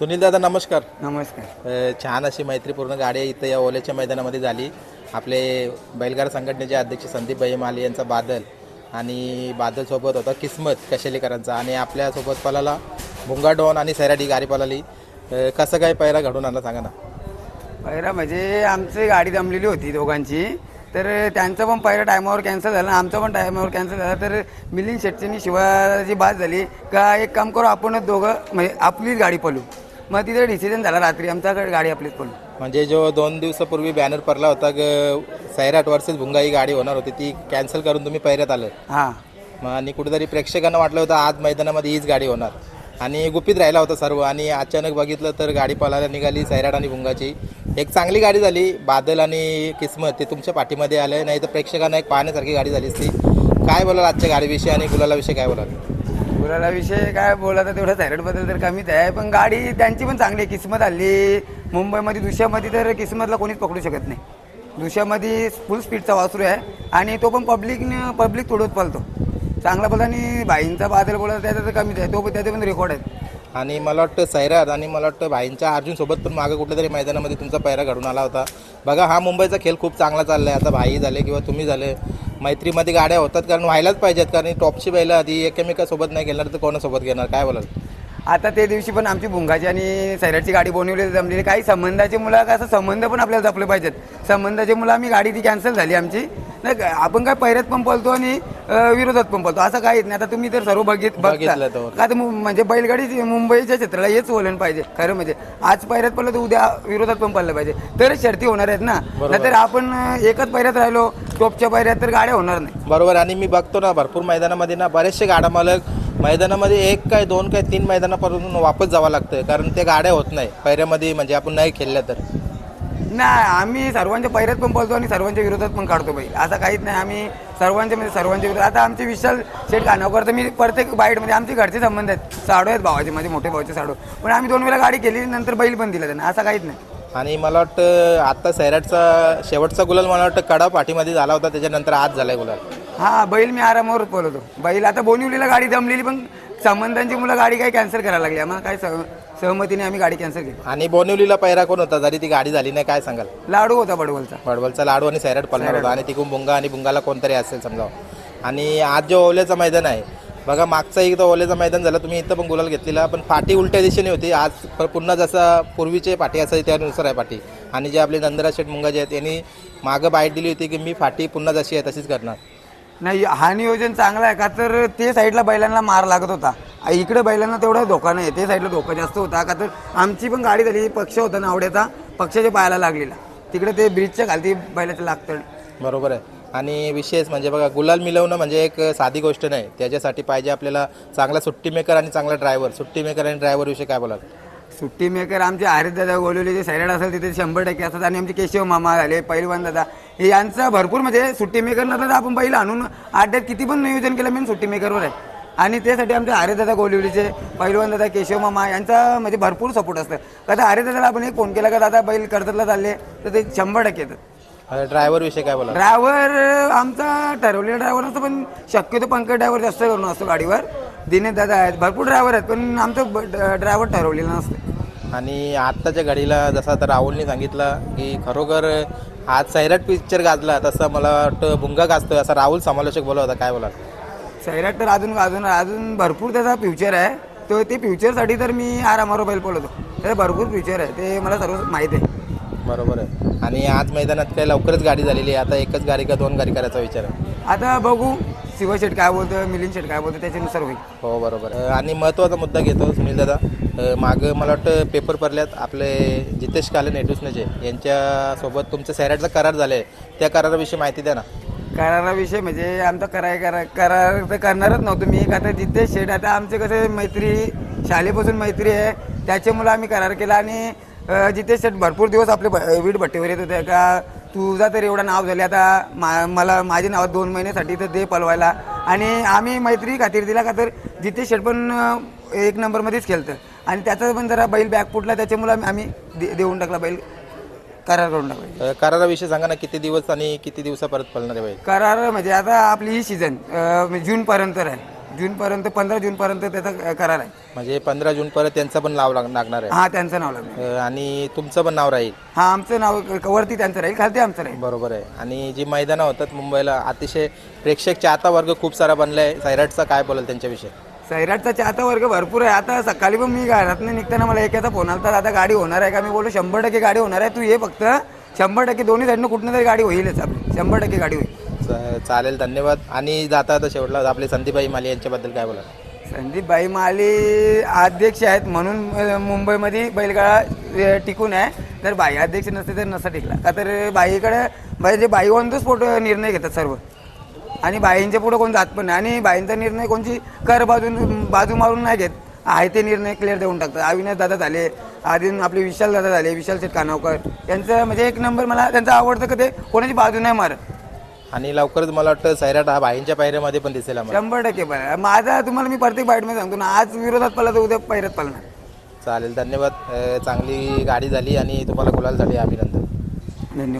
सुनील दादा नमस्कार. नमस्कार. अ, छान अशी मैत्रीपूर्ण गाडी इथं या ओल्याच्या मैदानामध्ये झाली. आपले बैलगाड संघटनेचे अध्यक्ष संदीप भाई माली यांचा बादल आणि बादल सोबत होता किस्मत कशेलीकरांचा आणि आपल्यासोबत पलाला भुंगा डॉन आणि सैराडी गाडी पलाली अ, कसं काय पैरा घडून आणला सांगा ना. पहिला म्हणजे आमची गाडी जमलेली होती दोघांची. तर त्यांचं पण पहिलं टायमावर कॅन्सल झालं आमचं पण टायमावर कॅन्सल झालं. तर मिलिंद शेट्टीनी शिवाजी बाद झाली. का एक काम करू आपणच दोघं म्हणजे आपलीच गाडी पळू. मग तिथे डिसिजन झाला रात्री. आमच्याकडे गाडी आपलीच पळू म्हणजे जो दोन दिवसापूर्वी बॅनर पडला होता ग सैराट वर्सेस भुंगा ही गाडी होणार होती ती कॅन्सल करून तुम्ही पैऱ्यात आलं. हां. मग आणि कुठेतरी प्रेक्षकांना वाटलं होतं आज मैदानामध्ये हीच गाडी होणार. आणि गुपित राहिला होता सर्व आणि अचानक बघितलं तर गाडी पळायला निघाली सैराट आणि भुंगाची. एक चांगली गाडी झाली बादल आणि किस्मत ते तुमच्या पाठीमध्ये आलं नाही तर प्रेक्षकांना एक पाहण्यासारखी गाडी झाली असती. काय बोलाल आजच्या गाडीविषयी आणि गुलालाविषयी काय बोलाल? बोलायला विषय काय बोलायचा तेवढं बद्दल तर कमीच आहे. पण गाडी त्यांची पण चांगली आहे. किस्मत हल्ली. मुंबईमध्ये दुसऱ्यामध्ये तर किस्मतला कोणीच पकडू शकत नाही. दुसऱ्यामध्ये फुल स्पीडचा वासरू आहे. आणि तो पण पब्लिक पब्लिक तोडत पालतो चांगला पळतो आणि भाईंचा बादल बोलायचा त्याचा तर कमीच आहे. तो पण त्याचे पण रेकॉर्ड आहेत. आणि मला वाटतं सैराज आणि मला वाटतं भाईंच्या अर्जुन सोबत पण मागं कुठल्या तरी मैदानामध्ये तुमचा पैरा घडून आला होता. बघा हा मुंबईचा खेळ खूप चांगला चालला आहे आता भाई झाले किंवा तुम्ही झाले. मैत्रीमध्ये गाड्या होतात कारण व्हायलाच पाहिजेत कारण टॉपची बैलं आधी एकमेकासोबत नाही घेणार तर कोणासोबत घेणार? काय बोलाल? आता ते दिवशी पण आमची भुंगाची आणि सैराटची गाडी बनवली जमलेली. काही संबंधाचे मुलं कसं संबंध पण आपल्याला जपले पाहिजेत. संबंधाचे मुलं आम्ही गाडी ती कॅन्सल झाली आमची. नाही का, आपण काय पहिऱ्यात पण पळतो आणि विरोधात पण पळतो असं काहीच नाही. आता तुम्ही तर सर्व बघित बघता. बघितलं तर. का तर मु- म्हणजे बैलगाडी मुंबईच्या क्षेत्राला हेच वलन पाहिजे. खरं म्हणजे आज पहिऱ्यात पडलं तर उद्या विरोधात पण पडलं पाहिजे. तरच शर्ती होणार आहेत ना. नाहीतर आपण अं, एकच पहिऱ्यात राहिलो टॉपच्या पहिऱ्यात तर गाड्या होणार नाही. बरोबर. आणि मी बघतो ना भरपूर मैदानामध्ये ना बरेचसे गाडा मालक मैदानामध्ये एक काय दोन काय तीन मैदानापासून वापस जावं लागतं कारण ते गाड्या होत नाही. पैऱ्यामध्ये म्हणजे आपण नाही खेळल्या तर. नाही आम्ही सर्वांच्या पहिऱ्यात पण पळतो आणि सर्वांच्या विरोधात पण काढतो बैल. असं काहीच नाही आम्ही सर्वांच्या म्हणजे सर्वांच्या विरोधात. आता आमचे विशाल शेठ कानावकर तर मी प्रत्येक बाईटमध्ये आमचे घरचे संबंध आहेत. साडू आहेत भावाचे माझे मोठे भावाचे साडू. पण आम्ही दोन वेळा गाडी केली नंतर बैल पण दिला त्यांना. असं काहीच नाही. आणि मला वाटतं आता सैराटचा शेवटचा गुलाल मला वाटतं कडा पाठीमध्ये झाला होता त्याच्यानंतर आज झालाय गुलाल. हा बैल मी आरामावर पळवतो बैल आता बोनिवलीला गाडी जमलेली पण संबंधांची मुलं गाडी काही कॅन्सल करायला लागली. आम्हाला काय सह सहमतीने आम्ही गाडी कॅन्सल केली. आणि बोनिवलीला पैरा कोण होता? जरी ती गाडी झाली नाही काय सांगाल? लाडू होता बडवलचा. बडवलचा लाडू आणि सैराट पळणार होता. आणि तिकून बुंगा आणि बुंगाला कोणतरी असेल समजा आणि आज जो ओल्याचं मैदान आहे बघा मागचा एकदा ओल्याचं मैदान झालं तुम्ही इथं पण गुलाल घेतलेला पण पाठी उलट्या दिशेने होती. आज प- पुन्हा जसा पूर्वीचे पाठी असायची त्यानुसार आहे पाठी. आणि जे आपले नंदरा शेठ मुंगा जे आहेत यांनी मागं बाईट दिली होती की मी फाटी पुन्हा जशी आहे तशीच करणार. नाही हा नियोजन चांगला आहे का? तर ते साईडला बैलांना मार लागत होता. इकडे बैलांना तेवढा धोका नाही ते साईडला धोका जास्त होता का? तर आमची पण गाडी झाली पक्ष होता ना आवड्याचा पक्षाच्या पायाला लागलेला. तिकडे ते ब्रिजच्या खालती बैलाचं लागतं. बरोबर आहे. आणि विशेष म्हणजे बघा गुलाल मिळवणं म्हणजे एक साधी गोष्ट नाही. त्याच्यासाठी पाहिजे आपल्याला चांगला सुट्टी मेकर आणि चांगला ड्रायव्हर सुट्टी मेकर आणि ड्रायव्हर विषयी काय बोलाल? सुट्टी मेकर आमचे हरित दादा गोलवले जे सैराट असेल तिथे शंभर टक्के असतात. आणि आमचे केशव मामा झाले पैलवान दादा. हे यांचं भरपूर म्हणजे सुट्टी मेकर नसलं तर आपण बैल आणून अड्ड्यात किती पण नियोजन केलं मी सुट्टी मेकरवर आहे. आणि त्यासाठी आमचे हरिदादा गोलिवलीचे पैलवान दादा केशव मामा यांचा म्हणजे भरपूर सपोर्ट असतं. का तर हरिदादाला आपण एक फोन केला का दादा बैल कर्जतला चालले तर ते शंभर टक्के येतात ड्रायव्हर विषयी काय बोलाल? ड्रायव्हर आमचा ठरवलेला ड्रायव्हर असतो पण शक्यतो पंकज ड्रायव्हर जास्त करून असतो गाडीवर. दिनेश दादा आहेत. भरपूर ड्रायव्हर आहेत पण आमचं ड्रायव्हर ठरवलेलं नसतं. आणि आत्ताच्या घडीला जसं आता राहुलने सांगितलं की खरोखर आज सैराट पिक्चर गाजला तसं मला वाटतं भुंगा गाजतोय असा राहुल समालोचक बोलत होता. काय बोलाल? सैराट तर अजून अजून अजून भरपूर त्याचा फ्युचर आहे. तो ते फ्युचरसाठी तर मी आरामावर बैल पळवतो. त्याचं भरपूर फ्युचर आहे. ते मला सर्व माहीत आहे. बरोबर आहे. आणि आज मैदानात काय लवकरच गाडी झालेली आहे. आता एकच गाडी का दोन गाडी करायचा विचार आहे? आता बघू. शिव शेट काय बोलतं मिलिंद शेट काय बोलतं त्याच्यानुसार होईल. हो बरोबर. आणि महत्त्वाचा मुद्दा घेतो सुनील दादा. अ, मागं मला वाटतं पेपर पडल्यात आपले जितेश काले नेटुसनेचे यांच्यासोबत तुमचं सैराटचा करार झाले आहे त्या कराराविषयी माहिती द्या ना. कराराविषयी म्हणजे आमचा कराय करा करार तर करणारच नव्हतो मी. का तर जिथे शेट आता आमचे कसे मैत्री शाळेपासून मैत्री आहे. त्याच्यामुळं आम्ही करार केला आणि अं, जिथे शेट भरपूर दिवस आपले वीट भट्टीवर येत होते. का तुझा तर एवढं नाव झाले आता मा मला माझ्या नावात दोन महिन्यासाठी तर दे पलवायला आणि आम्ही मैत्री खातीर दिला का तर जिथे शेट पण एक नंबरमध्येच खेळतं. आणि त्याचा पण जरा बैल बॅग फुटला त्याच्यामुळं आम्ही- दे- देऊन टाकला बैल. करार करून टाकला अ, कराराविषयी सांगा ना किती दिवस आणि किती दिवसापर्यंत पळणार आहे बैल? करार म्हणजे आता आपली ही सीझन जूनपर्यंत आहे जूनपर्यंत पंधरा जूनपर्यंत त्याचा करार आहे. म्हणजे पंधरा जूनपर्यंत त्यांचं पण नाव लाग- लागणार आहे. हा त्यांचं नाव लागलं अ, आणि तुमचं पण नाव राहील. हा आमचं नाव वरती त्यांचं राहील खालती आमचं राहील. बरोबर आहे. आणि जी मैदानं होतात मुंबईला अतिशय प्रेक्षक चाहता वर्ग खूप सारा बनला आहे सैराटचा काय बोलाल त्यांच्याविषयी? सैराटचा चाहता वर्ग भरपूर आहे. आता सकाळी पण मी घरात निघताना मला एकाचा फोन आला तर आता गाडी होणार आहे का? मी बोललो शंभर टक्के गाडी होणार आहे. तू ये फक्त. शंभर टक्के दोन्ही साईडनं कुठनं तरी गाडी होईलच आपली. शंभर टक्के गाडी होईल. चालेल धन्यवाद. आणि जाता आता शेवटला आपले संदीपबाई माले यांच्याबद्दल काय बोला संदीपबाई माली अध्यक्ष आहेत म्हणून मुंबईमध्ये बैलगाडा टिकून आहे. तर बाई अध्यक्ष नसते तर नसा टिकला. का तर बाईकडे म्हणजे बाई ऑन द निर्णय घेतात सर्व. आणि बाईंच्या पुढं कोण जात पण नाही. आणि बाईंचा निर्णय कोणची कर बाजून बाजू मारून नाही घेत. आहे ते निर्णय क्लिअर देऊन टाकतात. अविनाश दादा झाले आधी आपले विशाल दादा झाले विशाल शेठ कानावकर. यांचं म्हणजे एक नंबर मला त्यांचं आवडतं का ते कोणाची बाजू नाही मारत. आणि लवकरच मला वाटतं सैराट हा भाईंच्या पायऱ्यामध्ये पण दिसेल आम्हाला. शंभर टक्के माझा तुम्हाला मी प्रत्येक बाईटमध्ये सांगतो ना आज विरोधात पडला तर उद्या पैरात पडणार. चालेल धन्यवाद. अ, चांगली गाडी झाली आणि तुम्हाला गुलाल झाली अभिनंदन